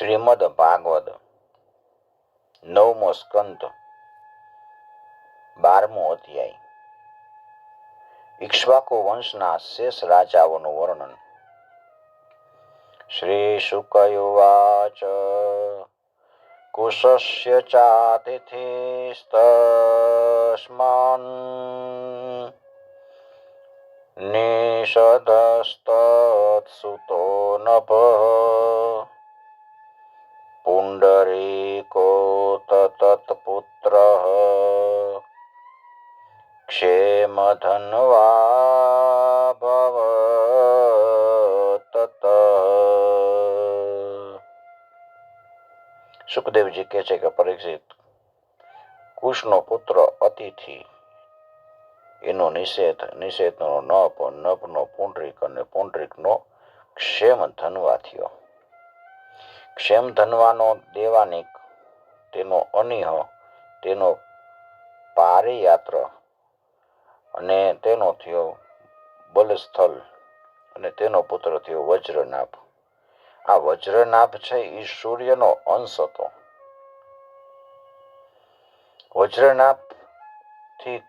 શ્રીમદ ભાગવત નવમો સ્કંદ, બારમો અધ્યાય. ઇક્ષ્વાકુ વંશના શેષ રાજાઓનું વર્ણન. શ્રી શુકયુવાચ કુશસ્ય ચાતિથિસ્તસ્માન નિષદસ્તત્સુતો નભ પુંડરીકો તત્પુત્ર क्षेमधन्वा તત સુખદેવજી કહે છે કે પરીક્ષિત કુશનો પુત્ર અતિથિ એનો નિષેધ નિષેધનો નપ નપનો પુંડરીક અને પુંડરીકનો ક્ષેમ ધનવા થયો ક્ષેમ ધનવાનો દેવાનિક, તેનો અનિહ, તેનો પારિયાત્ર અને તેનો થયો બલસ્થલ અને તેનો પુત્ર થયો વજ્રનાભ. આ વજ્રનાભ છે એ સૂર્યનો અંશ હતો. વજ્રનાભથી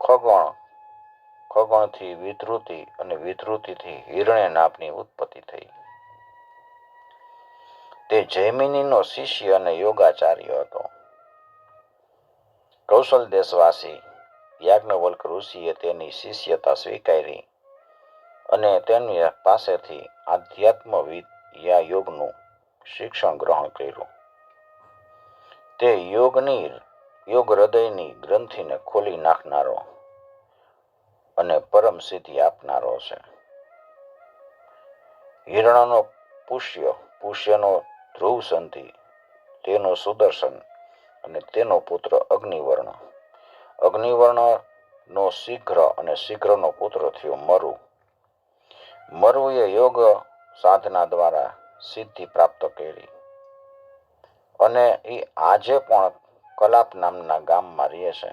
ખગણ, ખગણથી વિધૃતિ અને વિધૃતિથી હિરણ્યનાભની ઉત્પત્તિ થઈ. તે જૈમિનીનો શિષ્ય અને યોગાચાર્ય હતો. કૌશલ દેશવાસી યાજ્ઞવલ્ક ઋષિએ તેની શિષ્યતા સ્વીકારી અને તેની પાસેથી આધ્યાત્મવિદ યા યોગનું શિક્ષણ ગ્રહણ કર્યું. તે યોગની યોગ હૃદયની ગ્રંથિને ખોલી નાખનારો અને પરમ સિદ્ધિ આપનારો છે. હિરણનો પુષ્ય પુષ્યનો ધ્રુવ સંધિ તેનો સુદર્શન અને તેનો પુત્ર અગ્નિવર્ણ. અગ્નિવર્ણનો શીઘ્ર અને શીઘ્રનો પુત્ર થયો મરુ. મરુએ યોગ સાધના દ્વારા સિદ્ધિ પ્રાપ્ત કરી અને એ આજે પણ કલાપ નામના ગામમાં રહે છે.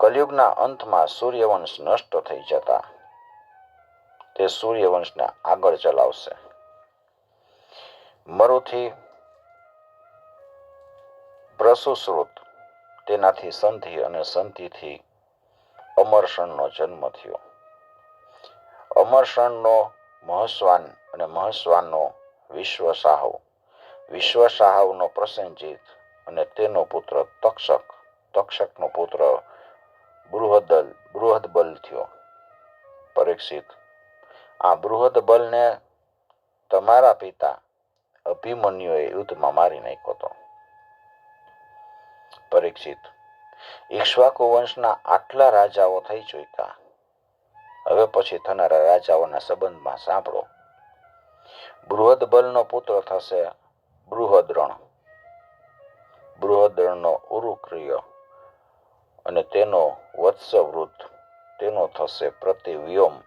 કલયુગના અંતમાં સૂર્યવંશ નષ્ટ થઈ જતા તે સૂર્યવંશને આગળ ચલાવશે. મરુથી પ્રસુશ્રુત. તેનાથી સંધિ અને સંધિથી અમરસણનો જન્મ થયો. અમરસણનો મહસ્વાન અને મહસ્વાનનો વિશ્વસાહવ વિશ્વસાહવનો પ્રસેનજીત અને તેનો પુત્ર તક્ષક. તક્ષકનો પુત્ર બૃહદલ, બૃહદબલ થયો. પરીક્ષિત. આ બૃહદબલને તમારા પિતા અભિમન્યુએ યુદ્ધમાં મારી નાખ્યો હતો. પરીક્ષિત, ઈક્ષ્વાકુ વંશના આટલા રાજાઓ થઈ ચૂક્યા. હવે પછી થનારા રાજાઓના સંબંધમાં સાંભળો. બૃહદબલનો પુત્ર થશે બૃહદ્રણ. બૃહદ્રણનો ઉરુક્રિય અને તેનો વત્સવૃદ્ધ. તેનો થશે પ્રતિવ્યોમ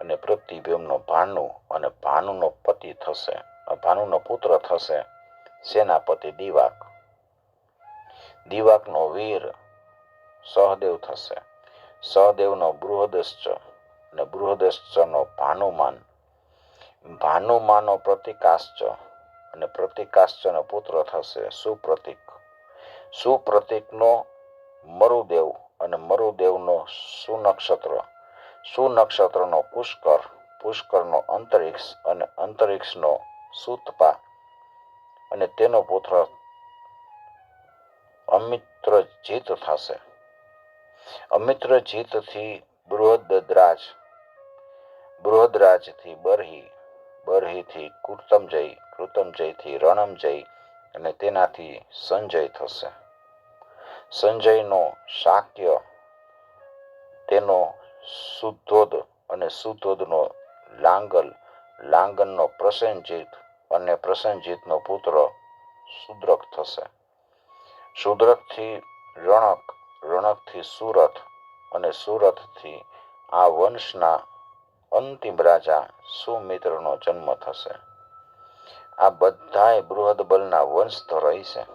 અને પ્રતિવ્યોમનો ભાનુ અને ભાનુનો પતિ થશે. ભાનુનો પુત્ર થશે, સેનાપતિ દિવાક. દિવાકનો વીર સહદેવ થશે. સહદેવનો બૃહદશ્ચ અને બૃહદશ્ચનો ભાનુમાન. ભાનુમાનો પ્રતિકાશ્ચ અને પ્રતિકાશ્ચનો પુત્ર થશે સુપ્રતિક. સુપ્રતિકનો મરુદેવ અને મરુદેવનો સુનક્ષત્ર. સુનક્ષત્રનો પુષ્કર, પુષ્કરનો અંતરિક્ષ અને અંતરિક્ષનો સુતપા અને તેનો પુત્ર અમિત્ર જીત થશે. અમિત્ર જીતથી બૃહદ્રાજ બૃહદ્રાજથી બરહી, બરહીથી કૃતમજય કૃતમજયથી રણમજય અને તેનાથી સંજય થશે. સંજયનો શાક્ય, તેનો સુધોદ અને સુધોદનો લાંગલ લાંગનનો પ્રસેનજીત અને પ્રસેનજીતનો પુત્ર શુદ્રક થશે. શુદ્રકથી રણક, રણકથી સુરથ અને સુરથથી આ વંશના અંતિમ રાજા સુમિત્રનો જન્મ થશે. આ બધાય બૃહદબલના તો છે.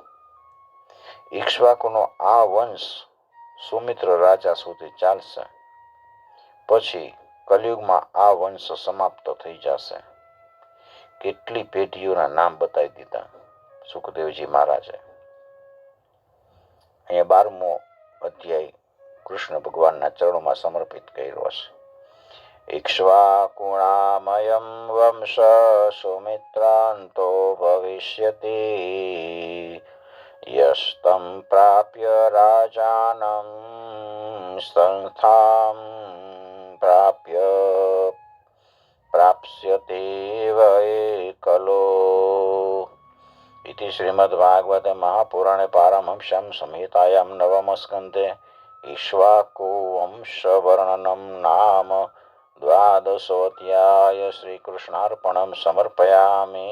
ઈક્ષ્વાકુનો આ વંશ સુમિત્ર રાજા સુધી ચાલશે. પછી કલયુગમાં આ વંશ સમાપ્ત થઈ જશે. કેટલી પેઢીઓના નામ બતાવી દીધા સુખદેવજી મહારાજે. અહીંયા બારમો અધ્યાય કૃષ્ણ ભગવાનના ચરણોમાં સમર્પિત કર્યો છે ઈક્ષ્વાકુણામયમ વંશ સુમિત્રાંતો ભવિષ્યતિ. યસ્તમ પ્રાપ્ય રાજાનમ સંસ્થામ. प्राप्य प्राप्स्यते वै कलो इति श्रीमद्भागवते महापुराणे पारमहंस्यां संहितायां नवमस्कन्धे इक्ष्वाकुवंशवर्णनं नाम द्वादशोऽध्याय श्रीकृष्णार्पणं समर्पयामि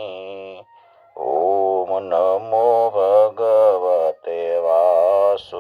ॐ नमो भगवते वासुदेवाय